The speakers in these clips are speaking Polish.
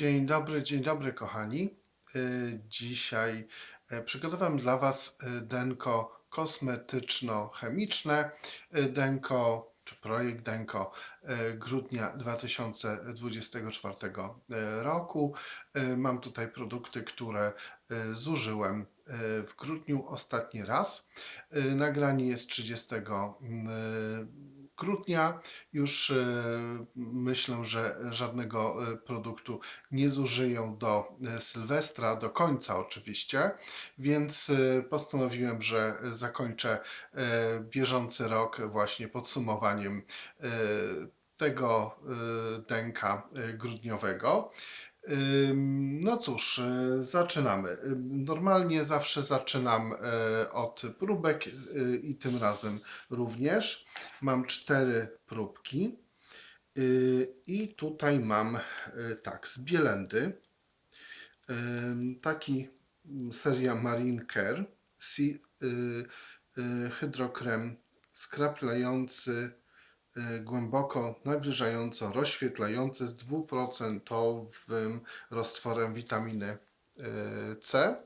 Dzień dobry, dzień dobry kochani. Y, Dzisiaj e, przygotowałem dla Was e, denko kosmetyczno-chemiczne, e, denko czy projekt denko e, grudnia 2024 roku. E, Mam tutaj produkty, które e, zużyłem e, w grudniu ostatni raz. E, Nagranie jest 30 mm, e, grudnia. Już e, myślę, że żadnego e, produktu nie zużyję do e, Sylwestra, do końca oczywiście, więc postanowiłem, że zakończę bieżący rok właśnie podsumowaniem tego e, grudniowego. No cóż, e, zaczynamy. Normalnie zawsze zaczynam e, od próbek e, i tym razem również. Mam cztery próbki y, i tutaj mam tak, z Bielendy taki mm, seria Marine Care y, y, hydrokrem skraplający y, głęboko nawilżająco rozświetlający z dwuprocentowym roztworem witaminy y, C.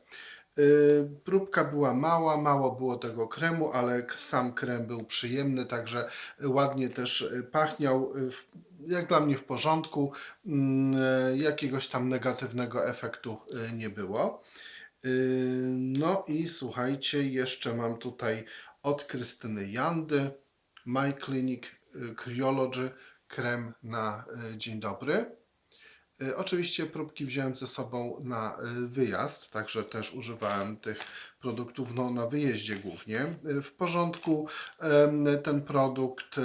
Y, Próbka była mała, mało było tego kremu, ale sam krem był przyjemny, także ładnie też y, pachniał. y, Jak dla mnie w porządku, Mm, y, jakiegoś tam negatywnego efektu y, nie było. Y, No i słuchajcie, jeszcze mam tutaj od Krystyny Jandy My Clinic y, Kryology krem na y, dzień dobry. Y, Oczywiście próbki wziąłem ze sobą na y, wyjazd, także też używałem tych produktów no, na wyjeździe głównie. W porządku ten produkt.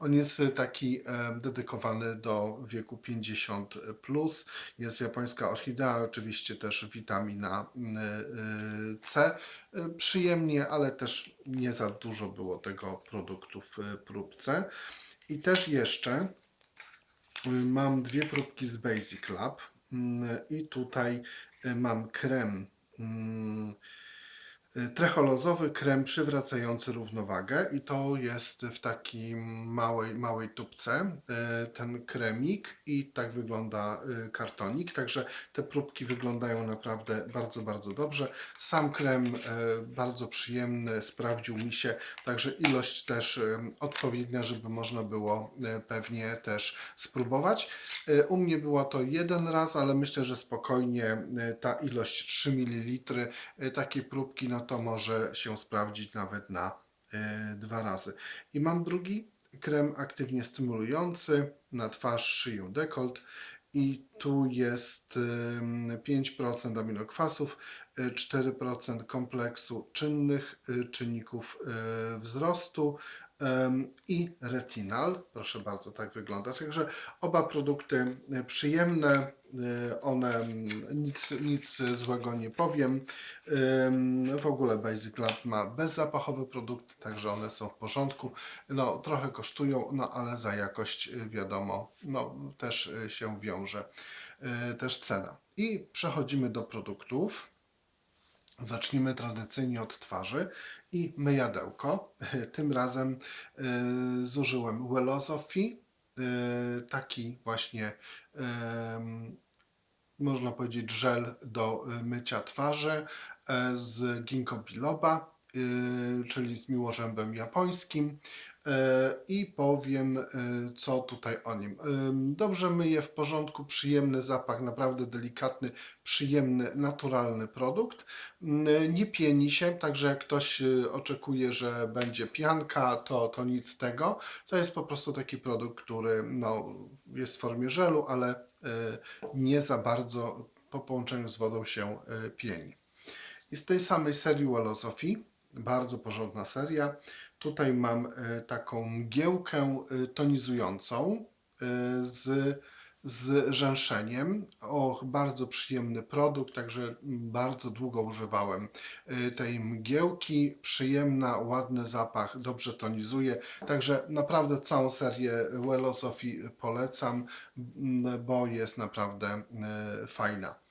On jest y, taki dedykowany do wieku 50 plus. Jest japońska orchidea, oczywiście też witamina y, y, C. Y, Przyjemnie, ale też nie za dużo było tego produktu w próbce. I też jeszcze mam dwie próbki z Basic Lab Mm, i tutaj mam krem mm, trecholozowy krem przywracający równowagę i to jest w takiej małej, małej tubce y, ten kremik i tak wygląda y, kartonik, także te próbki wyglądają naprawdę bardzo, bardzo dobrze. Sam krem y, bardzo przyjemny, sprawdził mi się, także ilość też y, odpowiednia, żeby można było y, pewnie też spróbować. Y, U mnie było to jeden raz, ale myślę, że spokojnie y, ta ilość 3 ml y, takiej próbki, to może się sprawdzić nawet na y, dwa razy. I mam drugi krem aktywnie stymulujący na twarz, szyję, dekolt. I tu jest ym, 5% aminokwasów, y, 4% kompleksu czynnych y, czynników y, wzrostu i retinal. Proszę bardzo, tak wygląda. Także oba produkty y, przyjemne, y, one mm, nic, nic złego nie powiem. W ogóle Basic Lab ma bezzapachowe produkty, także one są w porządku. No, trochę kosztują, no ale za jakość y, wiadomo, no też się wiąże też cena. I przechodzimy do produktów. Zacznijmy tradycyjnie od twarzy i myjadełko. Tym razem y, zużyłem Welosophy, y, taki właśnie em, można powiedzieć żel do y, mycia twarzy e, z ginkgo biloba, y, czyli z miłożębem japońskim. E, I powiem, y, co tutaj o nim. Dobrze myje, w porządku, przyjemny zapach, naprawdę delikatny, przyjemny, naturalny produkt. Nie pieni się, także jak ktoś y, oczekuje, że będzie pianka, to, to nic z tego. To jest po prostu taki produkt, który no, jest w formie żelu, ale nie za bardzo po połączeniu z wodą się pieni. I z tej samej serii Welosophy, bardzo porządna seria. Tutaj mam e, taką mgiełkę e, tonizującą e, z, z rzęszeniem. Och, bardzo przyjemny produkt, także bardzo długo używałem tej mgiełki. Przyjemna, ładny zapach, dobrze tonizuje. Także naprawdę całą serię Welosophy polecam, bo jest naprawdę fajna.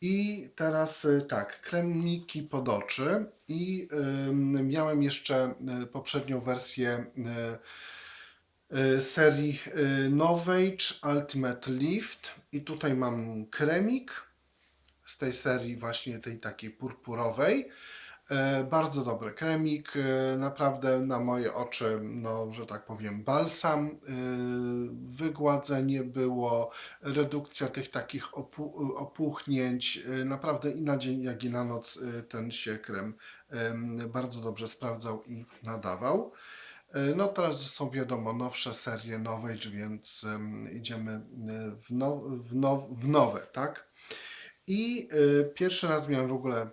I teraz y, tak, kremniki pod oczy i ym, miałem jeszcze y, poprzednią wersję y, serii y, Novage Ultimate Lift i tutaj mam kremik z tej serii właśnie tej takiej purpurowej. E, Bardzo dobry kremik, e, naprawdę na moje oczy, no, że tak powiem, balsam. E, Wygładzenie było, redukcja tych takich opu- opuchnięć. Naprawdę i na dzień, jak i na noc ten się krem em, bardzo dobrze sprawdzał i nadawał. No teraz są wiadomo nowsze serie Novage, więc em, idziemy w, no, w, now, w nowe, tak? I pierwszy raz miałem w ogóle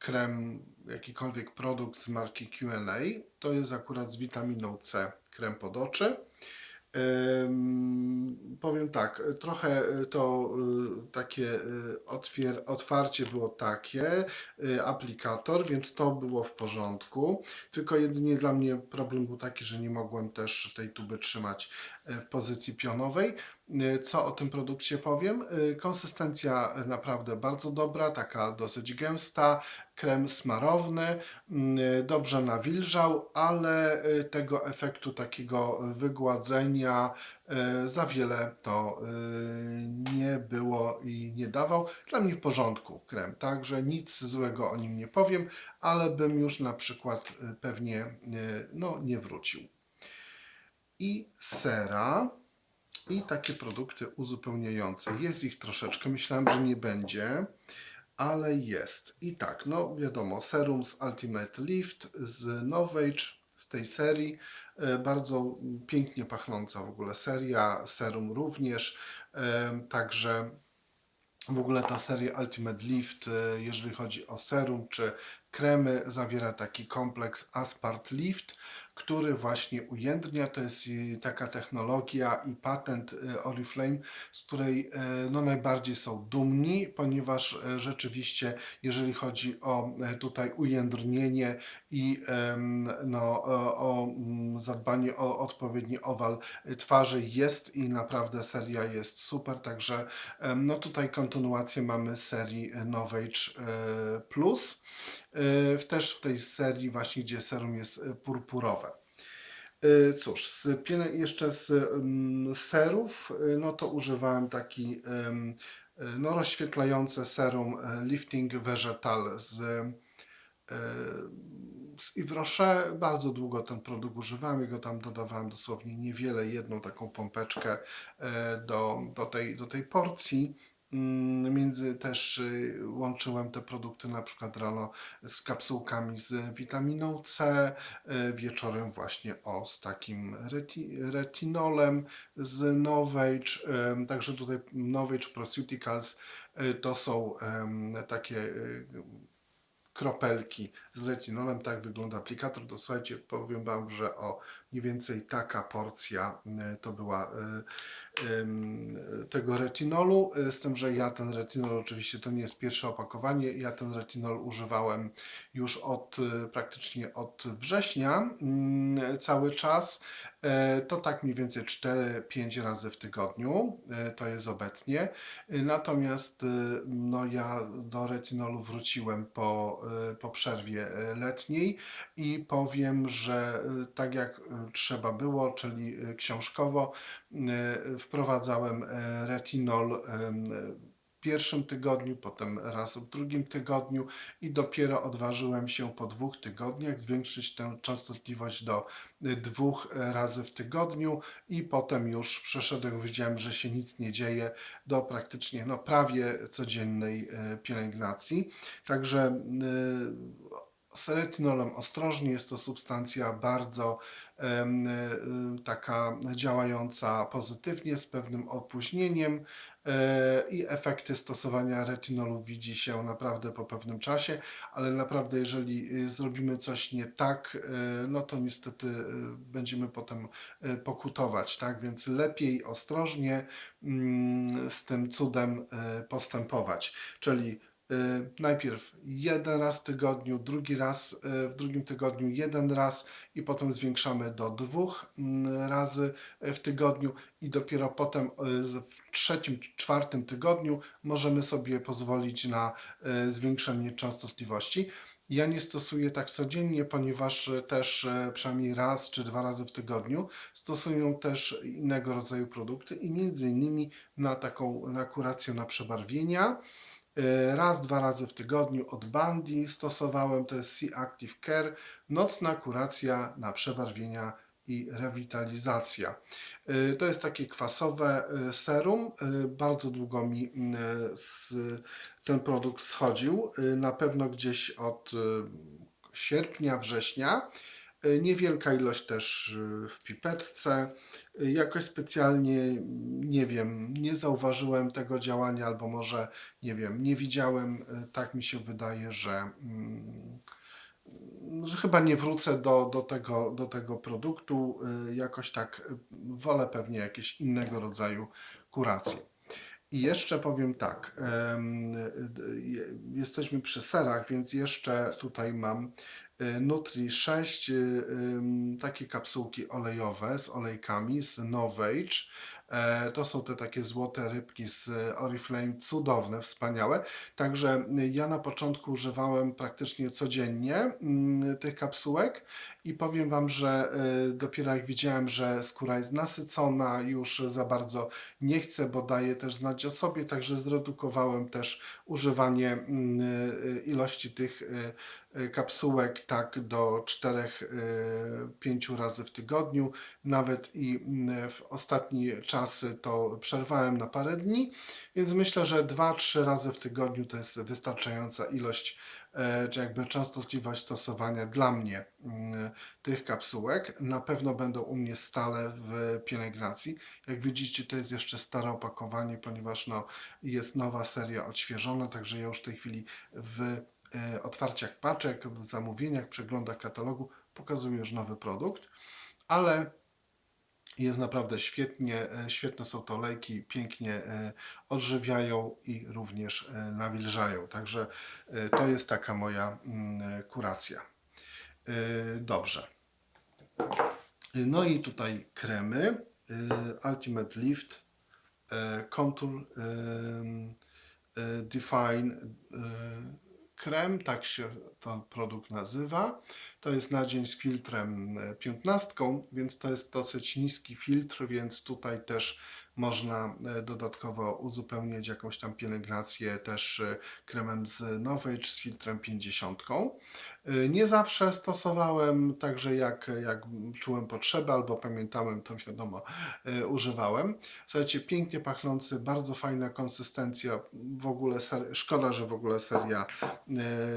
krem, jakikolwiek produkt z marki Q&A. To jest akurat z witaminą C krem pod oczy. Powiem tak, trochę to y, takie y, otwier, otwarcie było takie, aplikator, więc to było w porządku. Tylko jedynie dla mnie problem był taki, że nie mogłem też tej tuby trzymać w pozycji pionowej. Y, Co o tym produkcie powiem? Y, Konsystencja naprawdę bardzo dobra, taka dosyć gęsta, krem smarowny, mm, dobrze nawilżał, ale tego efektu takiego wygładzenia za wiele to nie było i nie dawał. Dla mnie w porządku krem, także nic złego o nim nie powiem, ale bym już na przykład pewnie no, nie wrócił. I sera i takie produkty uzupełniające. Jest ich troszeczkę, myślałem, że nie będzie, ale jest. I tak, no wiadomo, serum z Ultimate Lift, z Novage, z tej serii. E, Bardzo pięknie pachnąca w ogóle seria, serum również. E, Także w ogóle ta seria Ultimate Lift, e, jeżeli chodzi o serum czy kremy, zawiera taki kompleks Aspart Lift, który właśnie ujędrnia. To jest e, taka technologia i patent e, Oriflame, z której e, no, najbardziej są dumni, ponieważ rzeczywiście, jeżeli chodzi o tutaj ujędrnienie i no, o, mm, zadbanie o odpowiedni owal twarzy jest i naprawdę seria jest super, także no tutaj kontynuację mamy serii Novage e, Plus, e, też w tej serii właśnie, gdzie serum jest e, purpurowe. Cóż, z jeszcze z mm, serów, no to używałem taki no, rozświetlające serum Lifting Vegetal z, z Yves Rocher. Bardzo długo ten produkt używałem, jego tam dodawałem dosłownie niewiele, jedną taką pompeczkę e, do, do, tej, do tej porcji. Mm, Między też y, łączyłem te produkty na przykład rano z kapsułkami z witaminą C, y, wieczorem właśnie o z takim reti, retinolem z Novage. ym, Także tutaj Novage Proceuticals to są takie kropelki z retinolem. Tak wygląda aplikator. To słuchajcie, powiem Wam, że o mniej więcej taka porcja y, to była ym, tego retinolu. y, Z tym, że ja ten retinol, oczywiście to nie jest pierwsze opakowanie, ja ten retinol używałem już od praktycznie od września mm, cały czas. E, To tak mniej więcej 4-5 razy w tygodniu e, to jest obecnie. Natomiast no ja do retinolu wróciłem po, po przerwie letniej i powiem, że tak jak trzeba było, czyli y, książkowo, y, wprowadzałem e, retinol w pierwszym tygodniu, potem raz w drugim tygodniu i dopiero odważyłem się po dwóch tygodniach zwiększyć tę częstotliwość do dwóch e, razy w tygodniu i potem już przeszedłem, widziałem, że się nic nie dzieje do praktycznie no, prawie codziennej e, pielęgnacji. Także z retinolem ostrożnie, jest to substancja bardzo taka działająca pozytywnie, z pewnym opóźnieniem e, i efekty stosowania retinolu widzi się naprawdę po pewnym czasie, ale naprawdę jeżeli y, zrobimy coś nie tak, e, no to niestety będziemy potem e, pokutować, tak? Więc lepiej ostrożnie mm, z tym cudem e, postępować, czyli Najpierw jeden raz w tygodniu, drugi raz y, w drugim tygodniu jeden raz i potem zwiększamy do dwóch mm, razy w tygodniu i dopiero potem y, w trzecim, czwartym tygodniu możemy sobie pozwolić na y, zwiększenie częstotliwości. Ja nie stosuję tak codziennie, ponieważ y, też y, przynajmniej raz czy dwa razy w tygodniu stosują też innego rodzaju produkty i między innymi na taką na kurację na przebarwienia. Y, Raz, dwa razy w tygodniu od Bandi stosowałem, to jest Sea Active Care, nocna kuracja na przebarwienia i rewitalizacja. Y, To jest takie kwasowe y, serum. Bardzo długo mi z, ten produkt schodził. Na pewno gdzieś od sierpnia, września. Niewielka ilość też y, w pipetce. Y, Jakoś specjalnie, nie wiem, nie zauważyłem tego działania, albo może, nie wiem, nie widziałem. y, Tak mi się wydaje, że, mm, że chyba nie wrócę do, do, tego, do tego produktu. Jakoś tak wolę pewnie jakieś innego rodzaju kuracje. I jeszcze powiem tak, jesteśmy przy serach, więc jeszcze tutaj mam Nutri 6, y, ym, takie kapsułki olejowe z olejkami z Novage. E, To są te takie złote rybki z Oriflame, cudowne, wspaniałe. Także ja na początku używałem praktycznie codziennie mm, tych kapsułek i powiem Wam, że dopiero jak widziałem, że skóra jest nasycona, już za bardzo nie chcę, bo daje też znać o sobie, także zredukowałem też używanie mm, ilości tych kapsułek tak do 4-5 razy w tygodniu. Nawet i mm, w ostatnie czasy to przerwałem na parę dni, więc myślę, że 2-3 razy w tygodniu to jest wystarczająca ilość, e, czy jakby częstotliwość stosowania dla mnie mm, tych kapsułek. Na pewno będą u mnie stale w pielęgnacji. Jak widzicie, to jest jeszcze stare opakowanie, ponieważ no, jest nowa seria odświeżona, także ja już w tej chwili w otwarciach paczek, w zamówieniach, przeglądach katalogu pokazuję już nowy produkt, ale jest naprawdę świetnie, e, świetne są to olejki, pięknie e, odżywiają i również e, nawilżają. Także e, to jest taka moja mm, kuracja. E, Dobrze. No i tutaj kremy. Ultimate Lift, e, Contour e, Define krem, tak się ten produkt nazywa. To jest na dzień z filtrem e, 15, więc to jest dosyć niski filtr, więc tutaj też można e, dodatkowo uzupełnić jakąś tam pielęgnację też e, kremem z Novage z filtrem 50. E, Nie zawsze stosowałem, także jak, jak czułem potrzebę albo pamiętałem, to wiadomo, używałem. Słuchajcie, pięknie pachnący, bardzo fajna konsystencja. W ogóle szkoda, że w ogóle seria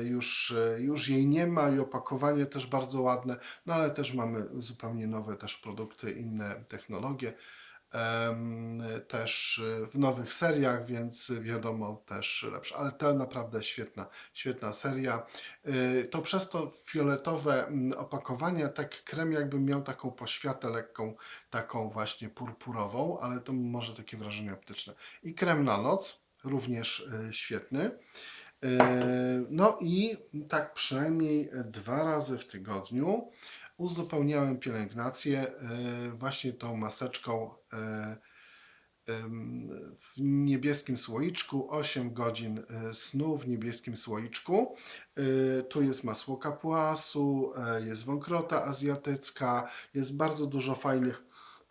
już, już jej nie ma i opakowanie też bardzo ładne, no ale też mamy zupełnie nowe też produkty, inne technologie. Też e, w nowych seriach, więc wiadomo też lepsze, ale to naprawdę świetna, świetna seria. Y, To przez to fioletowe opakowanie, tak krem jakby miał taką poświatę lekką, taką właśnie purpurową, ale to może takie wrażenie optyczne. I krem na noc, również y, świetny. No i tak przynajmniej dwa razy w tygodniu uzupełniałem pielęgnację y, właśnie tą maseczką ym, w niebieskim słoiczku, 8 godzin y, snu w niebieskim słoiczku. Tu jest masło kapuasu, y, jest wąkrota azjatycka, jest bardzo dużo fajnych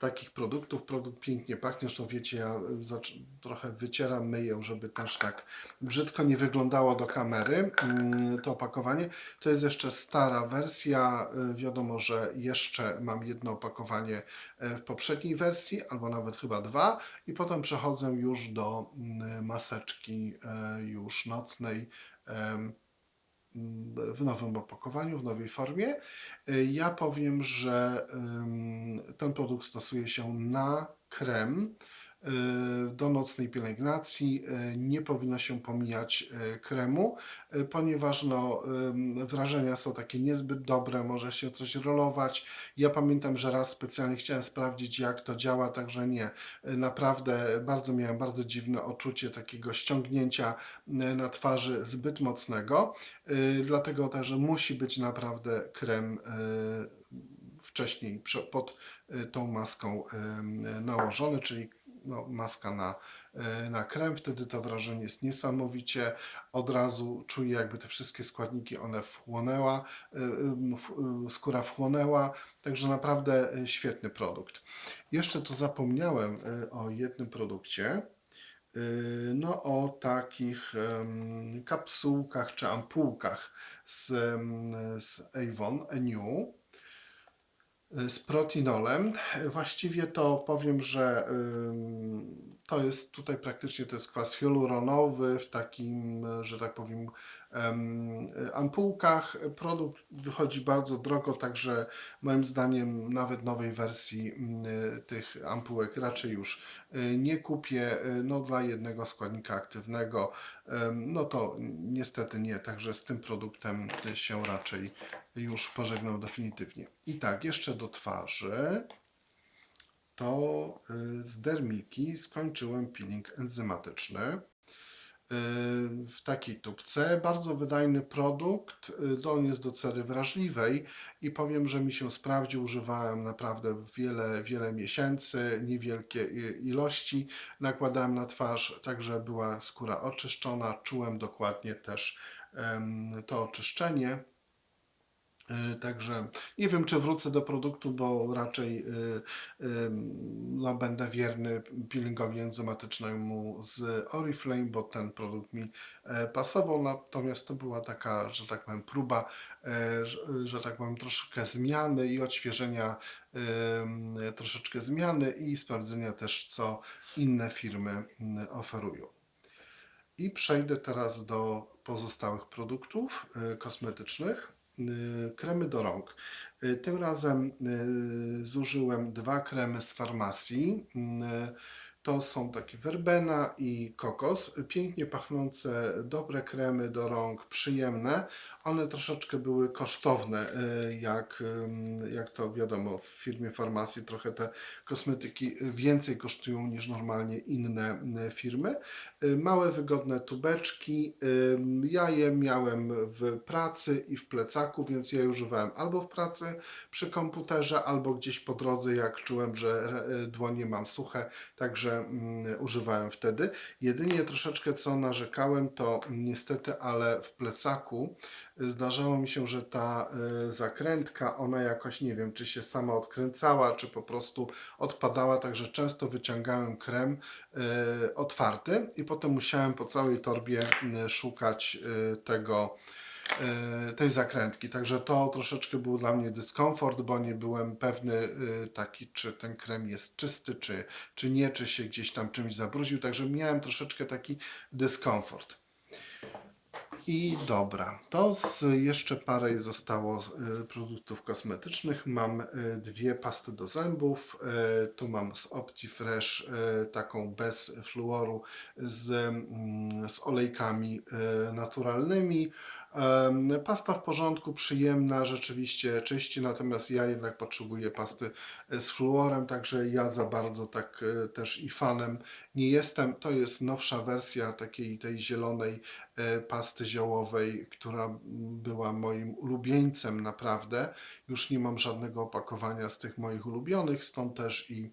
takich produktów. Produkt pięknie pachnie, zresztą wiecie, ja y, trochę wycieram, myję, żeby też tak brzydko nie wyglądało do kamery mm, to opakowanie. To jest jeszcze stara wersja, y, wiadomo, że jeszcze mam jedno opakowanie e, w poprzedniej wersji, albo nawet chyba dwa i potem przechodzę już do mm, maseczki e, już nocnej w nowym opakowaniu, w nowej formie. Y, Ja powiem, że ten produkt stosuje się na krem do nocnej pielęgnacji. Y, Nie powinno się pomijać y, kremu, ponieważ no, wrażenia są takie niezbyt dobre, może się coś rolować. Ja pamiętam, że raz specjalnie chciałem sprawdzić, jak to działa, także nie. Naprawdę bardzo miałem bardzo dziwne odczucie takiego ściągnięcia na twarzy zbyt mocnego. Dlatego też musi być naprawdę krem wcześniej pod tą maską nałożony, czyli no, maska na, y, na krem. Wtedy to wrażenie jest niesamowicie. Od razu czuję, jakby te wszystkie składniki one wchłonęła, w- y, skóra wchłonęła. Także naprawdę świetny produkt. Jeszcze tu zapomniałem o jednym produkcie. No, o takich kapsułkach czy ampułkach z, z Avon New z protinolem. Właściwie to powiem, że to jest tutaj praktycznie to jest kwas hialuronowy w takim, że tak powiem, em, ampułkach. Produkt wychodzi bardzo drogo, także moim zdaniem nawet nowej wersji e, tych ampułek raczej już e, nie kupię. E, No dla jednego składnika aktywnego, no to niestety nie, także z tym produktem e, się raczej już pożegnam definitywnie. I tak, jeszcze do twarzy to y, z dermiki skończyłem peeling enzymatyczny w takiej tubce. Bardzo wydajny produkt. y, On jest do cery wrażliwej i powiem, że mi się sprawdził. Używałem naprawdę wiele, wiele miesięcy, niewielkie ilości. Nakładałem na twarz, także była skóra oczyszczona. Czułem dokładnie też to oczyszczenie. Y, Także nie wiem, czy wrócę do produktu, bo raczej y, no, będę wierny peelingowi enzymatycznemu z Oriflame, bo ten produkt mi e, pasował. Natomiast to była taka, że tak powiem, próba, e, że, że tak powiem, troszeczkę zmiany i odświeżenia, troszeczkę zmiany i sprawdzenia też, co inne firmy mm, oferują. I przejdę teraz do pozostałych produktów y, kosmetycznych. Y, Kremy do rąk. Y, Tym razem y, zużyłem dwa kremy z farmacji. To są takie werbena i kokos. Pięknie pachnące, dobre kremy do rąk, przyjemne. One troszeczkę były kosztowne, y, jak, jak to wiadomo, w firmie farmacji trochę te kosmetyki więcej kosztują niż normalnie inne y, firmy. Y, Małe, wygodne tubeczki. Ja je miałem w pracy i w plecaku, więc ja je używałem albo w pracy przy komputerze, albo gdzieś po drodze, jak czułem, że dłonie mam suche, także mm, używałem wtedy. Jedynie troszeczkę co narzekałem, to niestety, ale w plecaku zdarzało mi się, że ta y, zakrętka, ona jakoś nie wiem, czy się sama odkręcała, czy po prostu odpadała, także często wyciągałem krem y, otwarty i potem musiałem po całej torbie y, szukać tego, tej zakrętki. Także to troszeczkę był dla mnie dyskomfort, bo nie byłem pewny taki, czy ten krem jest czysty, czy, czy nie, czy się gdzieś tam czymś zabrudził. Także miałem troszeczkę taki dyskomfort. I dobra, to z jeszcze parę zostało y, produktów kosmetycznych. Mam y, dwie pasty do zębów. Y, tu mam z OptiFresh taką bez fluoru z, mm, z olejkami naturalnymi. Pasta w porządku, przyjemna, rzeczywiście czyści, natomiast ja jednak potrzebuję pasty e, z fluorem, także ja za bardzo tak e, też i fanem nie jestem. To jest nowsza wersja takiej tej zielonej e, pasty ziołowej, która była moim ulubieńcem naprawdę. Już nie mam żadnego opakowania z tych moich ulubionych, stąd też i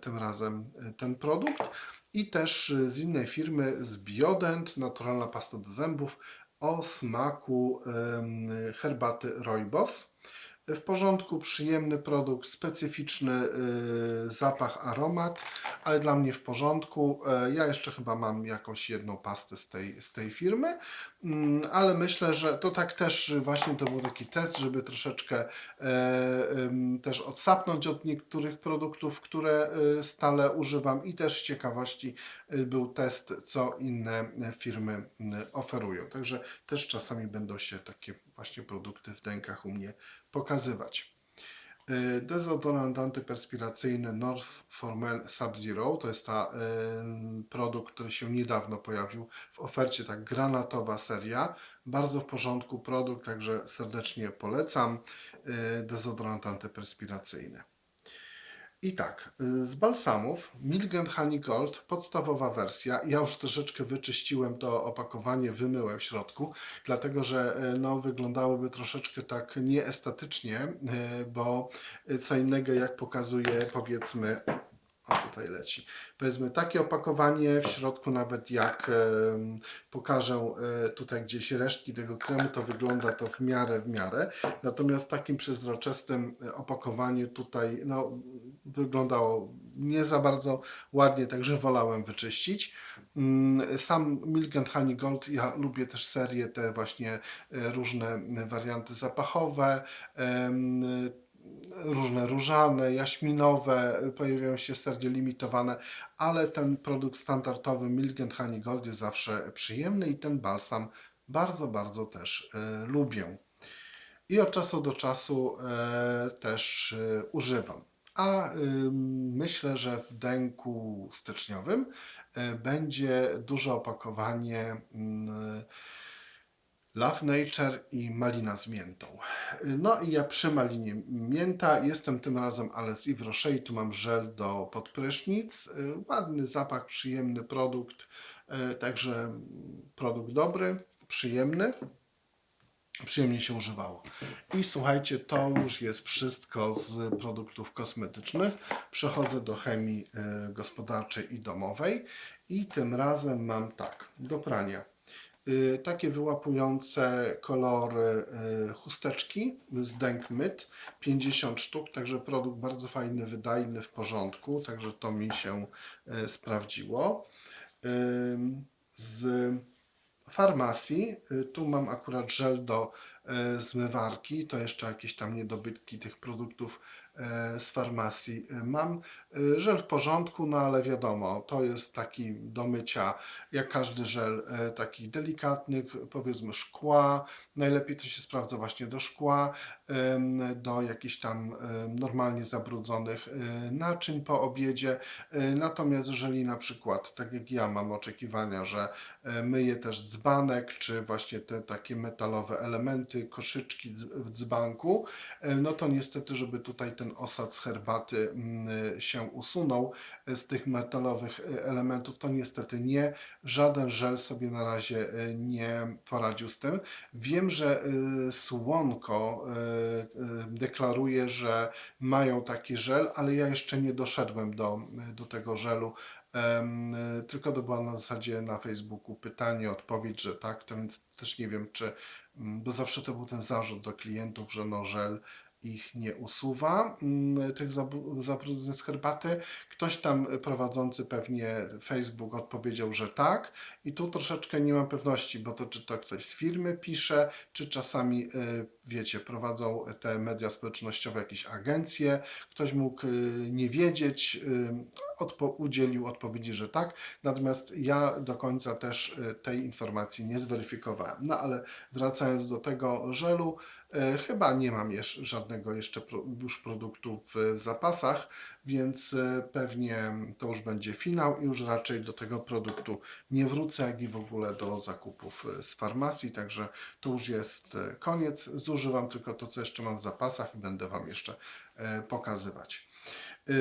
tym razem ten produkt. I też z innej firmy, z Biodent, naturalna pasta do zębów o smaku herbaty Rooibos. W porządku, przyjemny produkt, specyficzny y, zapach, aromat, ale dla mnie w porządku. E, Ja jeszcze chyba mam jakąś jedną pastę z tej, z tej firmy, Mm, ale myślę, że to tak też właśnie to był taki test, żeby troszeczkę e, też odsapnąć od niektórych produktów, które e, stale używam i też z ciekawości był test, co inne firmy m, oferują. Także też czasami będą się takie właśnie produkty w dękach u mnie pokazywać. Y, Dezodorant antyperspiracyjny North for Men Sub-Zero to jest ta y, produkt, który się niedawno pojawił w ofercie, tak granatowa seria. Bardzo w porządku produkt, także serdecznie polecam. Y, Dezodorant antyperspiracyjny. I tak, y, z balsamów Milgen Honey Gold, podstawowa wersja. Ja już troszeczkę wyczyściłem to opakowanie, wymyłem w środku, dlatego że y, no, wyglądałoby troszeczkę tak nieestetycznie, y, bo co innego jak pokazuje powiedzmy o, tutaj leci. Powiedzmy, takie opakowanie, w środku nawet jak pokażę tutaj gdzieś resztki tego kremu, to wygląda to w miarę, w miarę. Natomiast takim przezroczystym opakowaniu tutaj no, wyglądało nie za bardzo ładnie, także wolałem wyczyścić. Mm, Sam Milk and Honey Gold, ja lubię też serię, te właśnie e, różne warianty zapachowe, różne różane, jaśminowe, pojawiają się serie limitowane, ale ten produkt standardowy Milk and Honey Gold jest zawsze przyjemny i ten balsam bardzo, bardzo też e, lubię. I od czasu do czasu e, też używam. A myślę, że w dęku styczniowym e, będzie duże opakowanie mm, Love Nature i malina z miętą. No i ja przy malinie mięta jestem tym razem ale z Yves Rocher i tu mam żel do podprysznic. Y, Ładny zapach, przyjemny produkt, także mm, produkt dobry, przyjemny. Przyjemnie się używało. I słuchajcie, to już jest wszystko z produktów kosmetycznych. Przechodzę do chemii y, gospodarczej i domowej. I tym razem mam tak, do prania y, takie wyłapujące kolory y, chusteczki z Denk Myt, 50 sztuk, także produkt bardzo fajny, wydajny, w porządku, także to mi się sprawdziło. Z farmacji, y, tu mam akurat żel do y, zmywarki, to jeszcze jakieś tam niedobytki tych produktów y, z farmacji mam. Żel w porządku, no ale wiadomo, to jest taki do mycia, jak każdy żel, y, takich delikatnych, powiedzmy szkła. Najlepiej to się sprawdza właśnie do szkła, do jakichś tam normalnie zabrudzonych naczyń po obiedzie. Natomiast jeżeli na przykład, tak jak ja mam oczekiwania, że myję też dzbanek, czy właśnie te takie metalowe elementy, koszyczki w dzbanku, y, no to niestety, żeby tutaj ten osad z herbaty mm, się usunął y, z tych metalowych elementów, to niestety nie. Żaden żel sobie na razie nie poradził z tym. Wiem, że Słonko deklaruje, że mają taki żel, ale ja jeszcze nie doszedłem do, do tego żelu. Tylko to była na zasadzie na Facebooku pytanie, odpowiedź, że tak, to więc też nie wiem, czy, mm, bo zawsze to był ten zarzut do klientów, że no żel ich nie usuwa, mm, tych zabru- zabrudzeń z herbaty. Ktoś tam prowadzący pewnie Facebook odpowiedział, że tak. I tu troszeczkę nie mam pewności, bo to czy to ktoś z firmy pisze, czy czasami, y, wiecie, prowadzą te media społecznościowe, jakieś agencje. Ktoś mógł y, nie wiedzieć, y, odpo- udzielił odpowiedzi, że tak. Natomiast ja do końca też tej informacji nie zweryfikowałem. No ale wracając do tego żelu, Chyba nie mam jeszcze żadnego jeszcze już produktu w, zapasach, więc e, pewnie to już będzie finał i już raczej do tego produktu nie wrócę, jak i w ogóle do zakupów e, z farmacji, także to już jest e, koniec. Zużywam tylko to, co jeszcze mam w zapasach i będę Wam jeszcze e, pokazywać. E,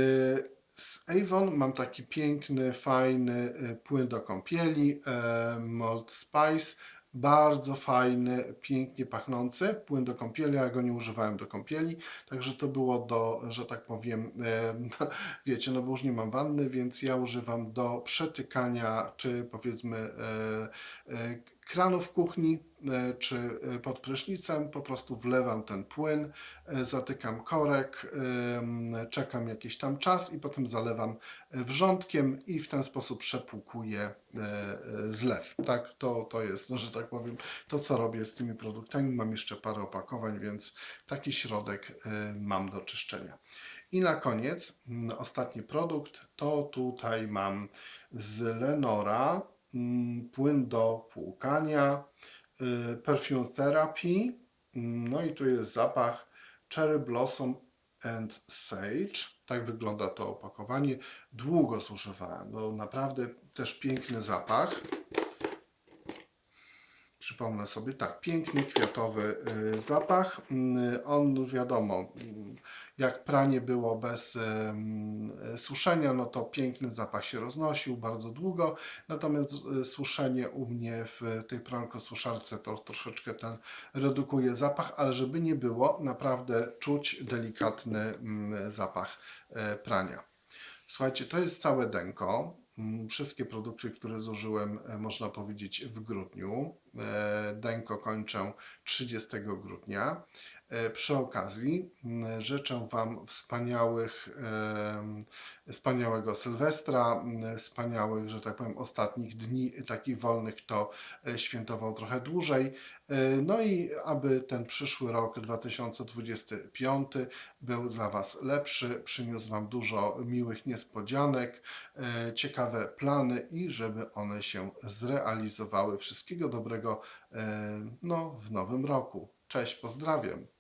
Z Avon mam taki piękny, fajny e, płyn do kąpieli, e, Mold Spice. Bardzo fajny, pięknie pachnący płyn do kąpieli. Ja go nie używałem do kąpieli, także to było do, że tak powiem, e, wiecie, no bo już nie mam wanny, więc ja używam do przetykania, czy powiedzmy kranów w kuchni, e, czy e, pod prysznicem. Po prostu wlewam ten płyn, e, zatykam korek, czekam jakiś tam czas i potem zalewam wrzątkiem i w ten sposób przepłukuję zlew. Tak, to, to jest, że tak powiem, to co robię z tymi produktami. Mam jeszcze parę opakowań, więc taki środek mam do czyszczenia. I na koniec, mm, ostatni produkt, to tutaj mam z Lenora płyn do płukania, y, Perfume Therapy, mm, no i tu jest zapach Cherry Blossom and Sage. Tak wygląda to opakowanie. Długo zużywałem. No naprawdę też piękny zapach. Przypomnę sobie, tak, piękny, kwiatowy y, zapach. Mm, On, wiadomo, mm, jak pranie było bez suszenia, no to piękny zapach się roznosił bardzo długo. Natomiast y, suszenie u mnie w tej pralko-suszarce to troszeczkę ten redukuje zapach, ale żeby nie było, naprawdę czuć delikatny mm, zapach prania. Słuchajcie, to jest całe denko. Mm, Wszystkie produkty, które zużyłem, e, można powiedzieć, w grudniu. E, Denko kończę 30 grudnia. E, Przy okazji życzę Wam wspaniałych, wspaniałego Sylwestra, wspaniałych, że tak powiem, ostatnich dni takich wolnych, kto e, świętował trochę dłużej. E, No i aby ten przyszły rok 2025 był dla Was lepszy, przyniósł Wam dużo miłych niespodzianek, ciekawe plany i żeby one się zrealizowały. Wszystkiego dobrego no, w nowym roku. Cześć, pozdrawiam.